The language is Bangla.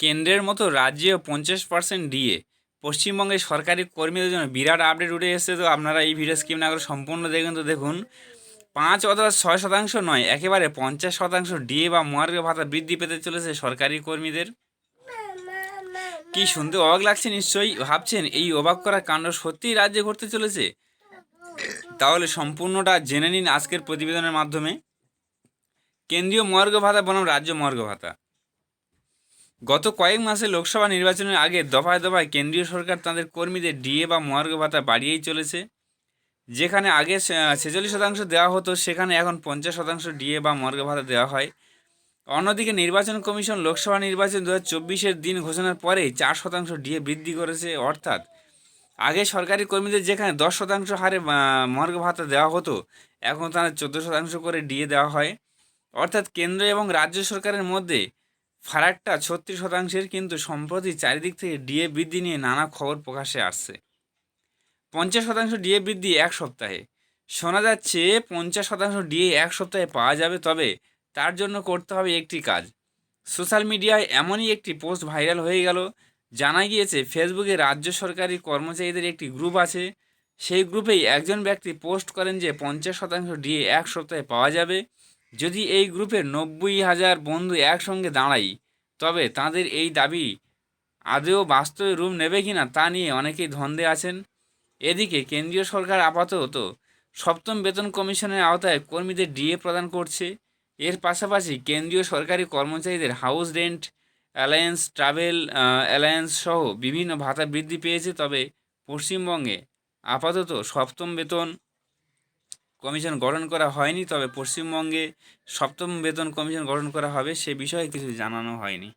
কেন্দ্রের মতো রাজ্যেও পঞ্চাশ পার্সেন্ট দিয়ে পশ্চিমবঙ্গের সরকারি কর্মীদের জন্য বিরাট আপডেট উঠে এসেছে। তো আপনারা এই ভিডিও স্কিম না করে সম্পূর্ণ দেখবেন তো দেখুন, পাঁচ অথবা ছয় শতাংশ নয়, একেবারে পঞ্চাশ শতাংশ ডিএ বা মহার্ঘ ভাতা বৃদ্ধি পেতে চলেছে সরকারি কর্মীদের। কি শুনতে অবাক লাগছে নিশ্চয়ই? ভাবছেন, এই অবাক করা কাণ্ড সত্যিই রাজ্যে ঘটতে চলেছে? তাহলে সম্পূর্ণটা জেনে নিন আজকের প্রতিবেদনের মাধ্যমে। কেন্দ্রীয় মহার্ঘ ভাতা বনাম রাজ্য মহার্ঘ ভাতা। গত কয়েক মাসে লোকসভা নির্বাচনের আগে দফায় দফায় কেন্দ্রীয় সরকার তাদের কর্মীদের ডিএ বা মহার্ঘ ভাতা বাড়িয়েই চলেছে। যেখানে আগে ছেচল্লিশ শতাংশ দেওয়া হতো, সেখানে এখন পঞ্চাশ শতাংশ ডিএ বা মহার্ঘ ভাতা দেওয়া হয়। অন্যদিকে নির্বাচন কমিশন লোকসভা নির্বাচন দু হাজার চব্বিশের দিন ঘোষণার পরেই চার শতাংশ ডিএ বৃদ্ধি করেছে। অর্থাৎ আগে সরকারি কর্মীদের যেখানে দশ শতাংশ হারে মহার্ঘ ভাতা দেওয়া হতো, এখন তাদের চোদ্দ শতাংশ করে ডিএ দেওয়া হয়। অর্থাৎ কেন্দ্র এবং রাজ্য সরকারের মধ্যে ফারাকটা ছত্রিশ শতাংশের কিন্তু সম্প্রতি চারিদিক থেকে ডিএ বৃদ্ধি নিয়ে নানা খবর প্রকাশে আসছে। পঞ্চাশ শতাংশ ডিএ বৃদ্ধি এক সপ্তাহে। শোনা যাচ্ছে পঞ্চাশ শতাংশ ডিএ এক সপ্তাহে পাওয়া যাবে, তবে তার জন্য করতে হবে একটি কাজ। সোশ্যাল মিডিয়ায় এমনই একটি পোস্ট ভাইরাল হয়ে গেল, জানা গিয়েছে ফেসবুকে রাজ্য সরকারি কর্মচারীদের একটি গ্রুপ আছে। সেই গ্রুপেই একজন ব্যক্তি পোস্ট করেন যে পঞ্চাশ শতাংশ ডিএ এক সপ্তাহে পাওয়া যাবে। যদি এই গ্রুপের নব্বই হাজার বন্ধু একসঙ্গে দাঁড়াই, তবে তাদের এই দাবি আদৌ বাস্তবে রূপ নেবে কিনা তা নিয়ে অনেকেই ধন্দে আছেন। এদিকে কেন্দ্রীয় সরকার আপাতত সপ্তম বেতন কমিশনের আওতায় কর্মীদের ডিএ প্রদান করছে। এর পাশাপাশি কেন্দ্রীয় সরকারি কর্মচারীদের house rent, allowance travel allowance সহ বিভিন্ন ভাতা বৃদ্ধি পেয়েছে। তবে পশ্চিমবঙ্গে আপাতত সপ্তম বেতন কমিশন গঠন করা হয়নি, তবে পশ্চিমবঙ্গে সপ্তম বেতন কমিশন গঠন করা হবে, সে বিষয়ে কিছু জানানো হয়নি।